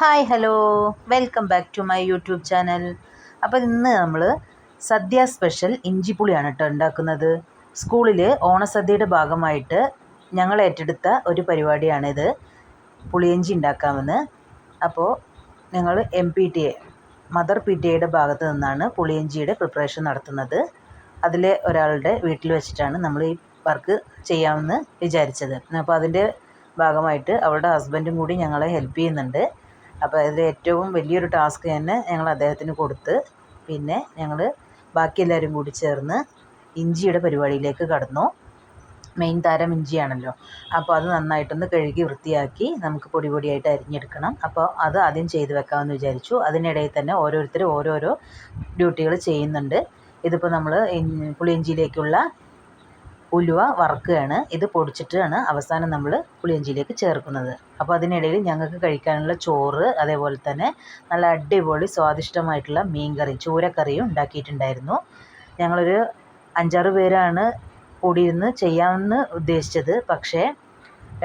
Hi hello welcome back to my YouTube channel അപ്പോൾ ഇന്ന് നമ്മൾ സദ്യ സ്പെഷ്യൽ ഇഞ്ചിപ്പുളിയാണ് കേട്ടോ ഉണ്ടാക്കുന്നത്. സ്കൂളിൽ ഓണസദ്യയുടെ ഭാഗമായിട്ട് ഞങ്ങൾ ഏറ്റെടുത്ത ഒരു പരിപാടിയാണിത് പുളിയഞ്ചി ഉണ്ടാക്കാമെന്ന്. അപ്പോൾ ഞങ്ങൾ M P T A mother P T എയുടെ ഭാഗത്ത് നിന്നാണ് പുളിയഞ്ചിയുടെ പ്രിപ്പറേഷൻ നടത്തുന്നത്. അതിലെ ഒരാളുടെ വീട്ടിൽ വെച്ചിട്ടാണ് നമ്മൾ ഈ വർക്ക് ചെയ്യാമെന്ന് വിചാരിച്ചത്. അപ്പോൾ അതിന്റെ ഭാഗമായിട്ട് അവളുടെ ഹസ്ബൻഡും കൂടി ഞങ്ങളെ ഹെൽപ്പ് ചെയ്യുന്നുണ്ട്. അപ്പോൾ അതിൽ ഏറ്റവും വലിയൊരു ടാസ്ക് തന്നെ ഞങ്ങൾ അദ്ദേഹത്തിന് കൊടുത്ത് പിന്നെ ഞങ്ങൾ ബാക്കി എല്ലാവരും കൂടി ചേർന്ന് ഇഞ്ചിയുടെ പരിപാടിയിലേക്ക് കടന്നു. മെയിൻ താരം ഇഞ്ചിയാണല്ലോ. അപ്പോൾ അത് നന്നായിട്ടൊന്ന് കഴുകി വൃത്തിയാക്കി നമുക്ക് പൊടി പൊടിയായിട്ട് അരിഞ്ഞെടുക്കണം. അപ്പോൾ അത് ആദ്യം ചെയ്ത് വെക്കാമെന്ന് വിചാരിച്ചു. അതിനിടയിൽ തന്നെ ഓരോരുത്തർ ഓരോരോ ഡ്യൂട്ടികൾ ചെയ്യുന്നുണ്ട്. ഇതിപ്പോൾ നമ്മൾ പുളിയിഞ്ചിയിലേക്കുള്ള ഉലുവ വറുക്കുകയാണ്. ഇത് പൊടിച്ചിട്ടാണ് അവസാനം നമ്മൾ പുളിയിഞ്ചിയിലേക്ക് ചേർക്കുന്നത്. അപ്പോൾ അതിനിടയിൽ ഞങ്ങൾക്ക് കഴിക്കാനുള്ള ചോറ് അതേപോലെ തന്നെ നല്ല അടിപൊളി സ്വാദിഷ്ടമായിട്ടുള്ള മീൻകറി ചൂരക്കറിയും ഉണ്ടാക്കിയിട്ടുണ്ടായിരുന്നു. ഞങ്ങളൊരു അഞ്ചാറ് പേരാണ് കൂടിയിരുന്ന് ചെയ്യാമെന്ന് ഉദ്ദേശിച്ചത്. പക്ഷേ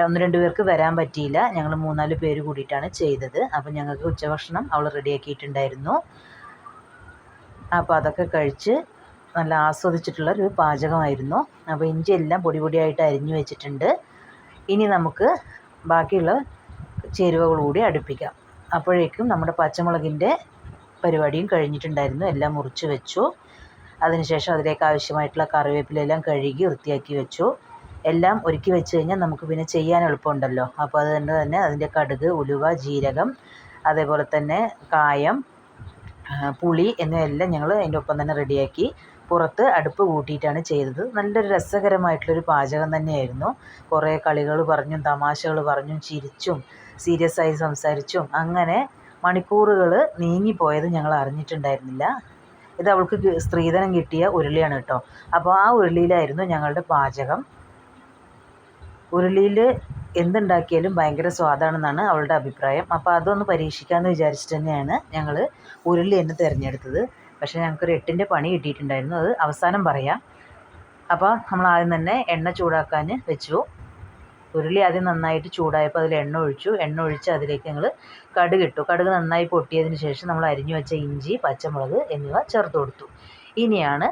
ഒന്ന് രണ്ട് പേർക്ക് വരാൻ പറ്റിയില്ല. ഞങ്ങൾ മൂന്നാൽ പേര് കൂടിയിട്ടാണ് ചെയ്തത്. അപ്പം ഞങ്ങൾക്ക് ഉച്ചഭക്ഷണം അവൾ റെഡിയാക്കിയിട്ടുണ്ടായിരുന്നു. അപ്പോൾ അതൊക്കെ കഴിച്ച് നല്ല ആസ്വദിച്ചിട്ടുള്ള ഒരു പാചകമായിരുന്നു. അപ്പോൾ ഇഞ്ചി എല്ലാം പൊടി പൊടിയായിട്ട് അരിഞ്ഞു വെച്ചിട്ടുണ്ട്. ഇനി നമുക്ക് ബാക്കിയുള്ള ചേരുവകൾ കൂടി അടുപ്പിക്കാം. അപ്പോഴേക്കും നമ്മുടെ പച്ചമുളകിന്റെ പരിപാടിയും കഴിഞ്ഞിട്ടുണ്ടായിരുന്നു. എല്ലാം മുറിച്ച് വെച്ചു. അതിനുശേഷം അതിലേക്ക് ആവശ്യമായിട്ടുള്ള കറിവേപ്പിലെല്ലാം കഴുകി വൃത്തിയാക്കി വെച്ചു. എല്ലാം ഒരുക്കി വെച്ച് കഴിഞ്ഞാൽ നമുക്ക് പിന്നെ ചെയ്യാൻ എളുപ്പമുണ്ടല്ലോ. അപ്പോൾ അതുകൊണ്ട് തന്നെ അതിന്റെ കടുക് ഉലുവ ജീരകം അതേപോലെ തന്നെ കായം പുളി എന്നിവയെല്ലാം ഞങ്ങൾ അതിന്റെ ഒപ്പം തന്നെ റെഡിയാക്കി പുറത്ത് അടുപ്പ് കൂട്ടിയിട്ടാണ് ചെയ്തത്. നല്ലൊരു രസകരമായിട്ടുള്ളൊരു പാചകം തന്നെയായിരുന്നു. കുറേ കളികൾ പറഞ്ഞും തമാശകൾ പറഞ്ഞും ചിരിച്ചും സീരിയസ് ആയി സംസാരിച്ചും അങ്ങനെ മണിക്കൂറുകൾ നീങ്ങിപ്പോയത് ഞങ്ങൾ അറിഞ്ഞിട്ടുണ്ടായിരുന്നില്ല. ഇത് അവൾക്ക് സ്ത്രീധനം കിട്ടിയ ഉരുളിയാണ് കേട്ടോ. അപ്പോൾ ആ ഉരുളിയിലായിരുന്നു ഞങ്ങളുടെ പാചകം. ഉരുളിയിൽ എന്തുണ്ടാക്കിയാലും ഭയങ്കര സ്വാദാണെന്നാണ് അവളുടെ അഭിപ്രായം. അപ്പോൾ അതൊന്ന് പരീക്ഷിക്കാമെന്ന് വിചാരിച്ചിട്ട് തന്നെയാണ് ഞങ്ങൾ ഉരുളി തന്നെ തിരഞ്ഞെടുത്തത്. പക്ഷേ ഞങ്ങൾക്കൊരു എട്ടിന്റെ പണി കിട്ടിയിട്ടുണ്ടായിരുന്നു. അത് അവസാനം പറയാം. അപ്പോൾ നമ്മൾ ആദ്യം തന്നെ എണ്ണ ചൂടാക്കാൻ വെച്ചു. ഉരുളി ആദ്യം നന്നായിട്ട് ചൂടായപ്പോൾ അതിൽ എണ്ണ ഒഴിച്ചു. എണ്ണ ഒഴിച്ച് അതിലേക്ക് ഞങ്ങൾ കടുക് ഇട്ടു. കടുക് നന്നായി പൊട്ടിയതിന് ശേഷം നമ്മൾ അരിഞ്ഞു വെച്ച ഇഞ്ചി പച്ചമുളക് എന്നിവ ചേർത്ത് കൊടുത്തു. ഇനിയാണ്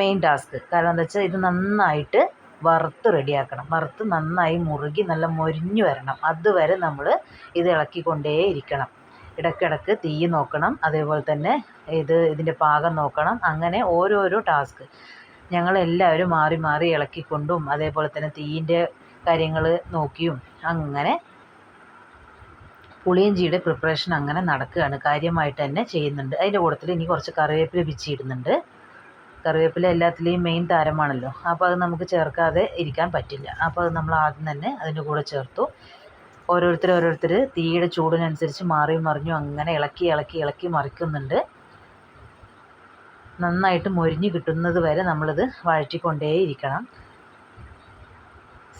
മെയിൻ ടാസ്ക് കാരണം എന്താ വെച്ചാൽ ഇത് നന്നായിട്ട് വറുത്ത് റെഡിയാക്കണം. വറുത്ത് നന്നായി മുറുകി നല്ല മൊരിഞ്ഞു വരണം. അതുവരെ നമ്മൾ ഇത് ഇളക്കിക്കൊണ്ടേ ഇരിക്കണം ഇടയ്ക്കിടയ്ക്ക് തീ നോക്കണം അതേപോലെ തന്നെ ഇത് ഇതിന്റെ പാകം നോക്കണം അങ്ങനെ ഓരോരോ ടാസ്ക്. ഞങ്ങളെല്ലാവരും മാറി മാറി ഇളക്കിക്കൊണ്ടും അതേപോലെ തന്നെ തീയിന്റെ കാര്യങ്ങൾ നോക്കിയും അങ്ങനെ പുളിയഞ്ചിയുടെ പ്രിപ്പറേഷൻ അങ്ങനെ നടക്കുകയാണ്. കാര്യമായിട്ട് തന്നെ ചെയ്യുന്നുണ്ട്. അതിന്റെ കൂട്ടത്തിൽ ഇനി കുറച്ച് കറിവേപ്പില പിച്ചിയിടുന്നുണ്ട്. കറിവേപ്പില എല്ലാത്തിലെയും മെയിൻ താരമാണല്ലോ. അപ്പോൾ അത് നമുക്ക് ചേർക്കാതെ ഇരിക്കാൻ പറ്റില്ല. അപ്പോൾ അത് നമ്മൾ ആദ്യം തന്നെ അതിന്റെ കൂടെ ചേർത്തു. ഓരോരുത്തർ ഓരോരുത്തർ തീയുടെ ചൂടിനനുസരിച്ച് മാറിയും മറിഞ്ഞു അങ്ങനെ ഇളക്കി ഇളക്കി ഇളക്കി മറിക്കുന്നുണ്ട്. നന്നായിട്ട് മൊരിഞ്ഞ് കിട്ടുന്നത് വരെ നമ്മളിത് വഴറ്റിക്കൊണ്ടേയിരിക്കണം.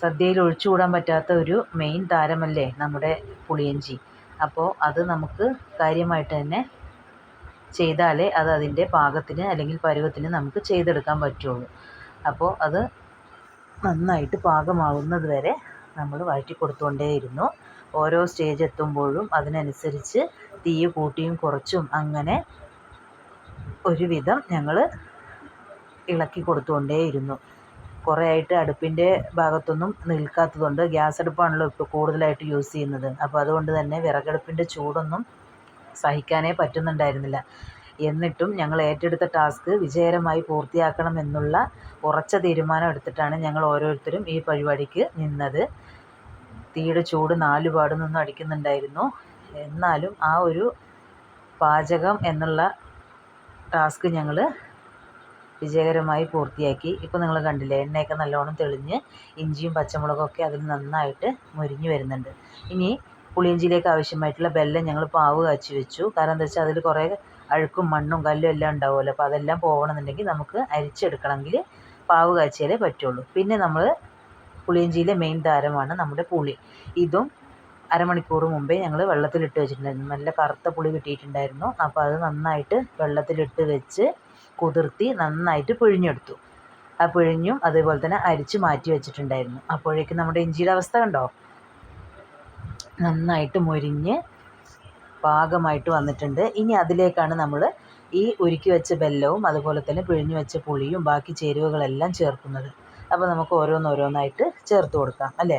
സദ്യയിൽ ഒഴിച്ചുകൂടാൻ പറ്റാത്ത ഒരു മെയിൻ താരമല്ലേ നമ്മുടെ പുളിയഞ്ചി. അപ്പോൾ അത് നമുക്ക് കാര്യമായിട്ട് തന്നെ ചെയ്താലേ അത് അതിന്റെ പാകത്തിന് അല്ലെങ്കിൽ പരുവത്തിന് നമുക്ക് ചെയ്തെടുക്കാൻ പറ്റുള്ളൂ. അപ്പോൾ അത് നന്നായിട്ട് പാകമാവുന്നത് വരെ നമ്മൾ വഴറ്റി കൊടുത്തുകൊണ്ടേയിരുന്നു ഓരോ സ്റ്റേജ് എത്തുമ്പോഴും അതിനനുസരിച്ച് തീ കൂട്ടിയും കുറച്ചും അങ്ങനെ ഒരുവിധം ഞങ്ങൾ ഇളക്കി കൊടുത്തുകൊണ്ടേയിരുന്നു കുറേ ആയിട്ട് അടുപ്പിന്റെ ഭാഗത്തൊന്നും നിൽക്കാത്തതുകൊണ്ട് ഗ്യാസ് അടുപ്പാണല്ലോ ഇപ്പോൾ കൂടുതലായിട്ട് യൂസ് ചെയ്യുന്നത്. അപ്പോൾ അതുകൊണ്ട് തന്നെ വിറകടുപ്പിന്റെ ചൂടൊന്നും സഹിക്കാനേ പറ്റുന്നുണ്ടായിരുന്നില്ല. എന്നിട്ടും ഞങ്ങൾ ഏറ്റെടുത്ത ടാസ്ക് വിജയകരമായി പൂർത്തിയാക്കണം എന്നുള്ള ഉറച്ച തീരുമാനം എടുത്തിട്ടാണ് ഞങ്ങൾ ഓരോരുത്തരും ഈ പരിപാടിക്ക് നിന്നത്. തീയുടെ ചൂട് നാലു പാട് നിന്നും അടിക്കുന്നുണ്ടായിരുന്നു. എന്നാലും ആ ഒരു പാചകം എന്നുള്ള ടാസ്ക് ഞങ്ങൾ വിജയകരമായി പൂർത്തിയാക്കി. ഇപ്പോൾ നിങ്ങൾ കണ്ടില്ലേ എണ്ണയൊക്കെ നല്ലോണം തെളിഞ്ഞ് ഇഞ്ചിയും പച്ചമുളകൊക്കെ അതിൽ നന്നായിട്ട് മുരിഞ്ഞു വരുന്നുണ്ട്. ഇനി പുളിയിഞ്ചിയിലേക്ക് ആവശ്യമായിട്ടുള്ള ബെല്ലം ഞങ്ങൾ പാവ് കാച്ചി വെച്ചു. കാരണം എന്താ വെച്ചാൽ അതിൽ കുറേ അഴുക്കും മണ്ണും കല്ലും എല്ലാം ഉണ്ടാവുമല്ലോ. അപ്പോൾ അതെല്ലാം പോകണമെന്നുണ്ടെങ്കിൽ നമുക്ക് അരിച്ചെടുക്കണമെങ്കിൽ പാവ് കാച്ചിയാലേ പറ്റുള്ളൂ. പിന്നെ നമ്മൾ പുളിയിഞ്ചിയിലെ മെയിൻ താരമാണ് നമ്മുടെ പുളി. ഇതും അരമണിക്കൂർ മുമ്പേ ഞങ്ങൾ വെള്ളത്തിലിട്ട് വെച്ചിട്ടുണ്ടായിരുന്നു. നല്ല കറുത്ത പുളി കിട്ടിയിട്ടുണ്ടായിരുന്നു. അപ്പോൾ അത് നന്നായിട്ട് വെള്ളത്തിലിട്ട് വെച്ച് കുതിർത്തി നന്നായിട്ട് പിഴിഞ്ഞെടുത്തു. ആ പിഴിഞ്ഞും അതേപോലെ തന്നെ അരിച്ച് മാറ്റി വെച്ചിട്ടുണ്ടായിരുന്നു. അപ്പോഴേക്കും നമ്മുടെ ഇഞ്ചിയുടെ അവസ്ഥ കണ്ടോ? നന്നായിട്ട് മൊരിഞ്ഞ് പാകമായിട്ട് വന്നിട്ടുണ്ട്. ഇനി അതിലേക്കാണ് നമ്മൾ ഈ ഉരുക്കി വെച്ച ബെല്ലവും അതുപോലെ തന്നെ പിഴിഞ്ഞു വെച്ച പുളിയും ബാക്കി ചേരുവകളെല്ലാം ചേർക്കുന്നത്. അപ്പോൾ നമുക്ക് ഓരോന്നോരോന്നായിട്ട് ചേർത്ത് കൊടുക്കാം അല്ലേ?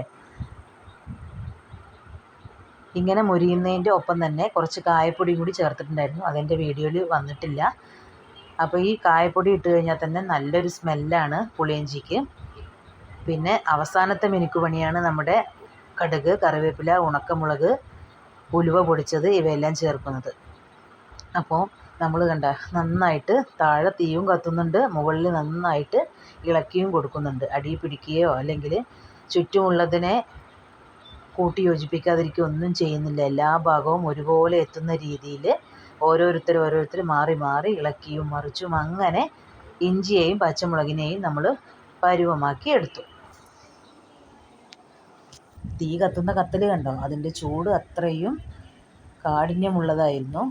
ഇങ്ങനെ മുരിയുന്നതിന്റെ ഒപ്പം തന്നെ കുറച്ച് കായപ്പൊടി കൂടി ചേർത്തിട്ടുണ്ടായിരുന്നു അതെന്റെ വീഡിയോയിൽ വന്നിട്ടില്ല. അപ്പോൾ ഈ കായപ്പൊടി ഇട്ട് കഴിഞ്ഞാൽ തന്നെ നല്ലൊരു സ്മെല്ലാണ് പുളിയഞ്ചിക്ക്. പിന്നെ അവസാനത്തെ മിനുക്ക് പണിയാണ് നമ്മുടെ കടുക് കറിവേപ്പില ഉണക്കമുളക് ഉലുവ പൊടിച്ചത് ഇവയെല്ലാം ചേർക്കുന്നത്. അപ്പോൾ നമ്മൾ കണ്ട നന്നായിട്ട് താഴെ തീയും കത്തുന്നുണ്ട് മുകളിൽ നന്നായിട്ട് ഇളക്കിയും കൊടുക്കുന്നുണ്ട്. അടി പിടിക്കുകയോ അല്ലെങ്കിൽ ചുറ്റുമുള്ളതിനെ കൂട്ടി യോജിപ്പിക്കാതിരിക്കുക ഒന്നും ചെയ്യുന്നില്ല. എല്ലാ ഭാഗവും ഒരുപോലെ എത്തുന്ന രീതിയിൽ ഓരോരുത്തർ ഓരോരുത്തർ മാറി മാറി ഇളക്കിയും മറിച്ചും അങ്ങനെ ഇഞ്ചിയെയും പച്ചമുളകിനെയും നമ്മൾ പരുവമാക്കി എടുത്തു. തീ കത്തുന്ന കത്തൽ കണ്ടോ അതിന്റെ ചൂട് അത്രയും കാഠിന്യമുള്ളതായിരുന്നു.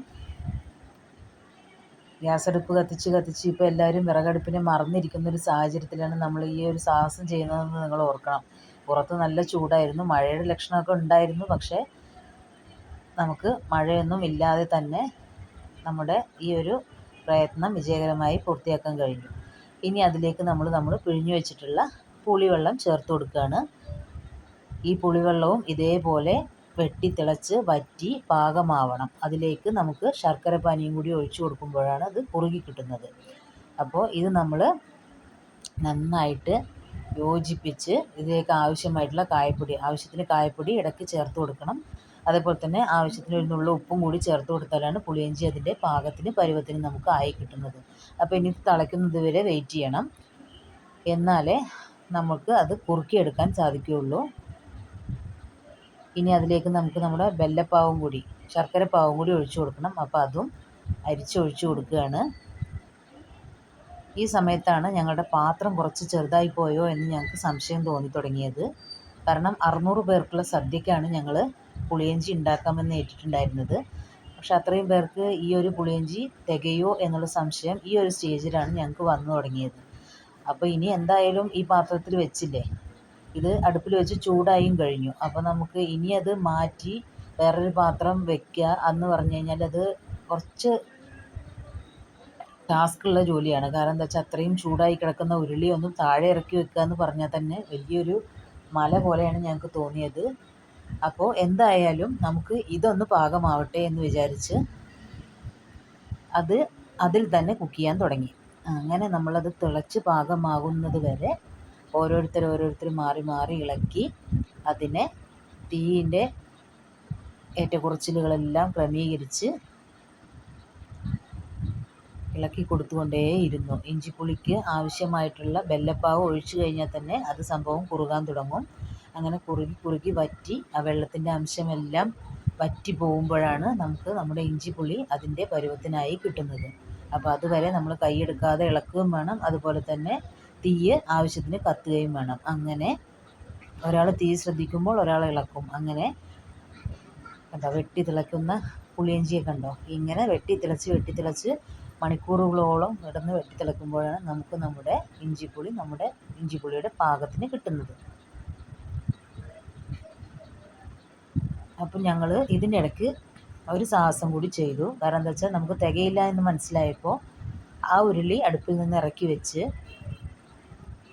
ഗ്യാസ് അടുപ്പ് കത്തിച്ച് കത്തിച്ച് ഇപ്പോൾ എല്ലാവരും വിറകടുപ്പിനെ മറന്നിരിക്കുന്ന ഒരു സാഹചര്യത്തിലാണ് നമ്മൾ ഈ ഒരു സാഹസം ചെയ്യുന്നതെന്ന് നിങ്ങൾ ഓർക്കണം. പുറത്ത് നല്ല ചൂടായിരുന്നു മഴയുടെ ലക്ഷണമൊക്കെ ഉണ്ടായിരുന്നു പക്ഷേ നമുക്ക് മഴയൊന്നും ഇല്ലാതെ തന്നെ നമ്മുടെ ഈ ഒരു പ്രയത്നം വിജയകരമായി പൂർത്തിയാക്കാൻ കഴിഞ്ഞു. ഇനി അതിലേക്ക് നമ്മൾ നമ്മൾ പിഴിഞ്ഞു വെച്ചിട്ടുള്ള പുളിവെള്ളം ചേർത്ത് കൊടുക്കുകയാണ്. ഈ പുളിവെള്ളവും ഇതേപോലെ വെട്ടി തിളച്ച് വറ്റി പാകമാവണം. അതിലേക്ക് നമുക്ക് ശർക്കര പാനിയും കൂടി ഒഴിച്ചു കൊടുക്കുമ്പോഴാണ് അത് കുറുകി കിട്ടുന്നത്. അപ്പോൾ ഇത് നമ്മൾ നന്നായിട്ട് യോജിപ്പിച്ച് ഇതിലേക്ക് ആവശ്യമായിട്ടുള്ള കായപ്പൊടി ആവശ്യത്തിന് കായപ്പൊടി ഇടയ്ക്ക് ചേർത്ത് കൊടുക്കണം. അതേപോലെ തന്നെ ആവശ്യത്തിന് നുള്ള ഉപ്പും കൂടി ചേർത്ത് കൊടുത്താലാണ് പുളിയഞ്ചി അതിന്റെ പാകത്തിന് പരുവത്തിന് നമുക്ക് ആയി കിട്ടുന്നത്. അപ്പോൾ ഇനി തിളയ്ക്കുന്നത് വരെ വെയിറ്റ് ചെയ്യണം. എന്നാലേ നമുക്ക് അത് കുറുക്കിയെടുക്കാൻ സാധിക്കുകയുള്ളൂ. ഇനി അതിലേക്ക് നമുക്ക് നമ്മുടെ ബെല്ലപ്പാവും കൂടി ശർക്കര പാവും കൂടി ഒഴിച്ചു കൊടുക്കണം. അപ്പോൾ അതും അരിച്ചൊഴിച്ചു കൊടുക്കുകയാണ്. ഈ സമയത്താണ് ഞങ്ങളുടെ പാത്രം കുറച്ച് ചെറുതായി പോയോ എന്ന് ഞങ്ങൾക്ക് സംശയം തോന്നി തുടങ്ങിയത്. കാരണം അറുന്നൂറ് പേർക്കുള്ള സദ്യക്കാണ് ഞങ്ങൾ പുളിയഞ്ചി ഉണ്ടാക്കാമെന്ന് ഏറ്റിട്ടുണ്ടായിരുന്നത്. പക്ഷെ അത്രയും പേർക്ക് ഈ ഒരു പുളിയഞ്ചി തികയോ എന്നുള്ള സംശയം ഈ ഒരു സ്റ്റേജിലാണ് ഞങ്ങൾക്ക് വന്നു തുടങ്ങിയത്. അപ്പോൾ ഇനി എന്തായാലും ഈ പാത്രത്തിൽ വെച്ചില്ലേ? ഇത് അടുപ്പിൽ വെച്ച് ചൂടായും കഴിഞ്ഞു. അപ്പോൾ നമുക്ക് ഇനി അത് മാറ്റി വേറൊരു പാത്രം വെക്കുക എന്ന് പറഞ്ഞു കഴിഞ്ഞാൽ അത് കുറച്ച് ടാസ്ക്കുള്ള ജോലിയാണ്. കാരണം എന്താ വെച്ചാൽ അത്രയും ചൂടായി കിടക്കുന്ന ഉരുളി ഒന്നും താഴെ ഇറക്കി വെക്കുക എന്ന് പറഞ്ഞാൽ തന്നെ വലിയൊരു മല പോലെയാണ് ഞങ്ങൾക്ക് തോന്നിയത്. അപ്പോൾ എന്തായാലും നമുക്ക് ഇതൊന്ന് പാകമാവട്ടെ എന്ന് വിചാരിച്ച് അത് അതിൽ തന്നെ കുക്ക് ചെയ്യാൻ തുടങ്ങി. അങ്ങനെ നമ്മളത് തിളച്ച് പാകമാകുന്നത് വരെ ഓരോരുത്തർ ഓരോരുത്തർ മാറി മാറി ഇളക്കി അതിനെ തീയിന്റെ ഏറ്റക്കുറച്ചിലുകളെല്ലാം ക്രമീകരിച്ച് ഇളക്കി കൊടുത്തുകൊണ്ടേയിരുന്നു. ഇഞ്ചിപ്പുളിക്ക് ആവശ്യമായിട്ടുള്ള ബെല്ലപ്പാവ് ഒഴിച്ചു കഴിഞ്ഞാൽ തന്നെ അത് സംഭവം കുറുകാൻ തുടങ്ങും. അങ്ങനെ കുറുകി കുറുകി വറ്റി ആ വെള്ളത്തിന്റെ അംശമെല്ലാം വറ്റി പോകുമ്പോഴാണ് നമുക്ക് നമ്മുടെ ഇഞ്ചിപ്പുളി അതിന്റെ പരുവത്തിനായി കിട്ടുന്നത്. അപ്പോൾ അതുവരെ നമ്മൾ കൈയെടുക്കാതെ ഇളക്കുകയും വേണം. അതുപോലെ തന്നെ തീയ് ആവശ്യത്തിന് കത്തുകയും വേണം. അങ്ങനെ ഒരാൾ തീ ശ്രദ്ധിക്കുമ്പോൾ ഒരാൾ ഇളക്കും. അങ്ങനെ കണ്ടോ വെട്ടി തിളയ്ക്കുന്ന പുളിയഞ്ചിയെ കണ്ടോ? ഇങ്ങനെ വെട്ടി തിളച്ച് വെട്ടി തിളച്ച് മണിക്കൂറുകളോളം കിടന്ന് വെട്ടി തിളക്കുമ്പോഴാണ് നമുക്ക് നമ്മുടെ ഇഞ്ചിപ്പുളി നമ്മുടെ ഇഞ്ചിപ്പുളിയുടെ പാകത്തിന് കിട്ടുന്നത്. അപ്പം ഞങ്ങൾ ഇതിന്റെ ഇടയ്ക്ക് ഒരു സാഹസം കൂടി ചെയ്തു. കാരണം എന്താ വെച്ചാൽ നമുക്ക് തികയില്ല എന്ന് മനസ്സിലായപ്പോൾ ആ ഉരുളി അടുപ്പിൽ നിന്ന് ഇറക്കി വെച്ച്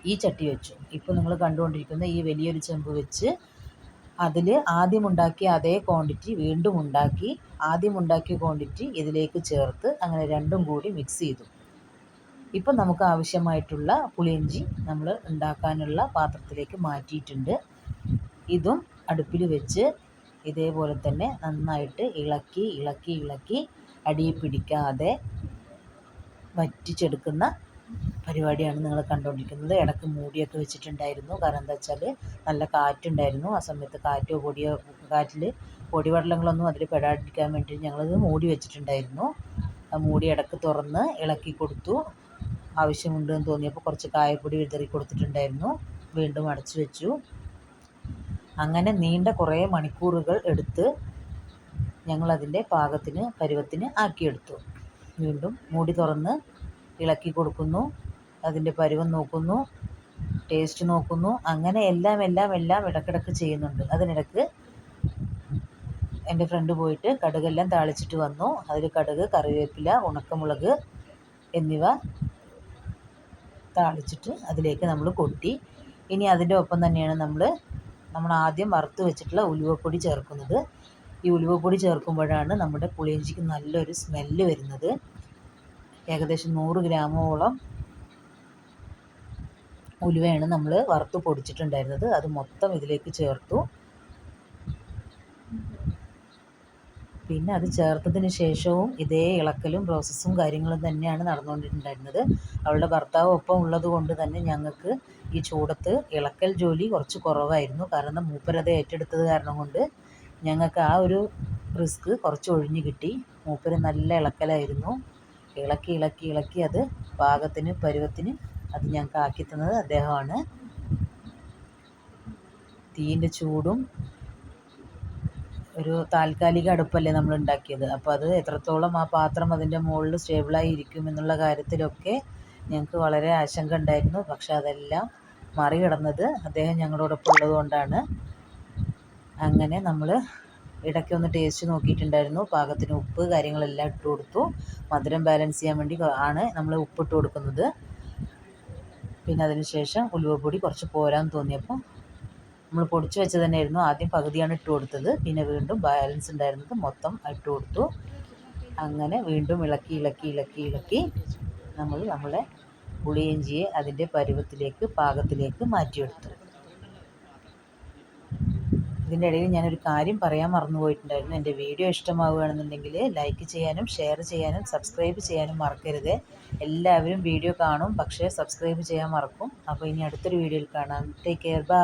ഈ ചട്ടി വെച്ചു. ഇപ്പോൾ നിങ്ങൾ കണ്ടുകൊണ്ടിരിക്കുന്ന ഈ വലിയൊരു ചെമ്പ് വെച്ച് അതിൽ ആദ്യം ഉണ്ടാക്കിയ അതേ ക്വാണ്ടിറ്റി വീണ്ടും ഉണ്ടാക്കി ആദ്യം ഉണ്ടാക്കിയ ക്വാണ്ടിറ്റി ഇതിലേക്ക് ചേർത്ത് അങ്ങനെ രണ്ടും കൂടി മിക്സ് ചെയ്തു. ഇപ്പം നമുക്ക് ആവശ്യമായിട്ടുള്ള പുളിയിഞ്ചി നമ്മൾ ഉണ്ടാക്കാനുള്ള പാത്രത്തിലേക്ക് മാറ്റിയിട്ടുണ്ട്. ഇതും അടുപ്പിൽ വെച്ച് ഇതേപോലെ തന്നെ നന്നായിട്ട് ഇളക്കി ഇളക്കി ഇളക്കി അടിയിൽ പിടിക്കാതെ വറ്റിച്ചെടുക്കുന്ന പരിപാടിയാണ് നിങ്ങൾ കണ്ടുകൊണ്ടിരിക്കുന്നത്. ഇടയ്ക്ക് മൂടിയൊക്കെ വെച്ചിട്ടുണ്ടായിരുന്നു. കാരണം എന്താ വെച്ചാൽ നല്ല കാറ്റുണ്ടായിരുന്നു. ആ സമയത്ത് കാറ്റോ പൊടിയോ കാറ്റിൽ പൊടിവെള്ളങ്ങളൊന്നും അതിൽ പെടാതിരിക്കാൻ വേണ്ടി ഞങ്ങളത് മൂടി വെച്ചിട്ടുണ്ടായിരുന്നു. ആ മൂടി ഇടയ്ക്ക് തുറന്ന് ഇളക്കി കൊടുത്തു. ആവശ്യമുണ്ട് എന്ന് തോന്നിയപ്പോൾ കുറച്ച് കായപ്പൊടി വിതറി കൊടുത്തിട്ടുണ്ടായിരുന്നു. വീണ്ടും അടച്ചു വെച്ചു. അങ്ങനെ നീണ്ട കുറേ മണിക്കൂറുകൾ എടുത്ത് ഞങ്ങളതിന്റെ പാകത്തിന് പരുവത്തിന് ആക്കിയെടുത്തു. വീണ്ടും മൂടി തുറന്ന് ഇളക്കി കൊടുക്കുന്നു. അതിന്റെ പരുവം നോക്കുന്നു. ടേസ്റ്റ് നോക്കുന്നു. അങ്ങനെ എല്ലാം എല്ലാം എല്ലാം ഇടക്കിടക്ക് ചെയ്യുന്നുണ്ട്. അതിനിടക്ക് എന്റെ ഫ്രണ്ട് പോയിട്ട് കടുകെല്ലാം താളിച്ചിട്ട് വന്നു. അതിൽ കടുക് കറിവേപ്പില ഉണക്കമുളക് എന്നിവ താളിച്ചിട്ട് അതിലേക്ക് നമ്മൾ കൊട്ടി. ഇനി അതിന്റെ ഒപ്പം തന്നെയാണ് നമ്മൾ നമ്മൾ ആദ്യം വറുത്ത് വെച്ചിട്ടുള്ള ഉലുവപ്പൊടി ചേർക്കുന്നത്. ഈ ഉലുവപ്പൊടി ചേർക്കുമ്പോഴാണ് നമ്മുടെ പുളിയിഞ്ചിക്ക് നല്ലൊരു സ്മെല്ല് വരുന്നത്. ഏകദേശം നൂറ് ഗ്രാമോളം ഉലുവയാണ് നമ്മൾ വറുത്ത് പൊടിച്ചിട്ടുണ്ടായിരുന്നത്. അത് മൊത്തം ഇതിലേക്ക് ചേർത്തു. പിന്നെ അത് ചേർത്തതിന് ശേഷവും ഇതേ ഇളക്കലും പ്രോസസ്സും കാര്യങ്ങളും തന്നെയാണ് നടന്നുകൊണ്ടിട്ടുണ്ടായിരുന്നത്. അവളുടെ ഭർത്താവ് ഒപ്പം ഉള്ളത് കൊണ്ട് തന്നെ ഞങ്ങൾക്ക് ഈ ചൂടത്ത് ഇളക്കൽ ജോലി കുറച്ച് കുറവായിരുന്നു. കാരണം മൂപ്പരത് ഏറ്റെടുത്തത് കാരണം കൊണ്ട് ഞങ്ങൾക്ക് ആ ഒരു റിസ്ക് കുറച്ച് ഒഴിഞ്ഞു കിട്ടി. മൂപ്പര് നല്ല ഇളക്കലായിരുന്നു. ഇളക്കി ഇളക്കി ഇളക്കി അത് പാകത്തിന് പരുവത്തിന് അത് ഞങ്ങൾക്ക് ആക്കി തന്നത് അദ്ദേഹമാണ്. തീന്റെ ചൂടും ഒരു താൽക്കാലിക അടുപ്പല്ലേ നമ്മൾ ഉണ്ടാക്കിയത്. അപ്പോൾ അത് എത്രത്തോളം ആ പാത്രം അതിന്റെ മുകളിൽ സ്റ്റേബിളായി ഇരിക്കും എന്നുള്ള കാര്യത്തിലൊക്കെ ഞങ്ങൾക്ക് വളരെ ആശങ്ക ഉണ്ടായിരുന്നു. പക്ഷെ അതെല്ലാം മറികടന്നത് അദ്ദേഹം ഞങ്ങളോടൊപ്പം ഉള്ളത് കൊണ്ടാണ്. അങ്ങനെ നമ്മൾ ഇടയ്ക്കൊന്ന് ടേസ്റ്റ് നോക്കിയിട്ടുണ്ടായിരുന്നു. പാകത്തിന് ഉപ്പ് കാര്യങ്ങളെല്ലാം ഇട്ട് കൊടുത്തു. മധുരം ബാലൻസ് ചെയ്യാൻ വേണ്ടി ആണ് നമ്മൾ ഉപ്പിട്ട് കൊടുക്കുന്നത്. പിന്നെ അതിന് ശേഷം ഉലുവപ്പൊടി കുറച്ച് പോരാൻ തോന്നിയപ്പോൾ നമ്മൾ പൊടിച്ച് വെച്ചത് തന്നെയായിരുന്നു. ആദ്യം പകുതിയാണ് ഇട്ട് കൊടുത്തത്. പിന്നെ വീണ്ടും ബാലൻസ് ഉണ്ടായിരുന്നത് മൊത്തം ഇട്ട് കൊടുത്തു. അങ്ങനെ വീണ്ടും ഇളക്കി ഇളക്കി ഇളക്കി ഇളക്കി നമ്മൾ നമ്മളെ പുളിയിഞ്ചിയെ അതിന്റെ പരുവത്തിലേക്ക് പാകത്തിലേക്ക് മാറ്റിയെടുത്തു. ഇതിന്റെ ഇടയിൽ ഞാനൊരു കാര്യം പറയാൻ മറന്നു പോയിട്ടുണ്ടായിരുന്നു. എന്റെ വീഡിയോ ഇഷ്ടമാവുകയാണെന്നുണ്ടെങ്കിൽ ലൈക്ക് ചെയ്യാനും ഷെയർ ചെയ്യാനും സബ്സ്ക്രൈബ് ചെയ്യാനും മറക്കരുത്. എല്ലാവരും വീഡിയോ കാണും പക്ഷേ സബ്സ്ക്രൈബ് ചെയ്യാൻ മറക്കും. അപ്പോൾ ഇനി അടുത്തൊരു വീഡിയോയിൽ കാണാം. Take care. ബൈ.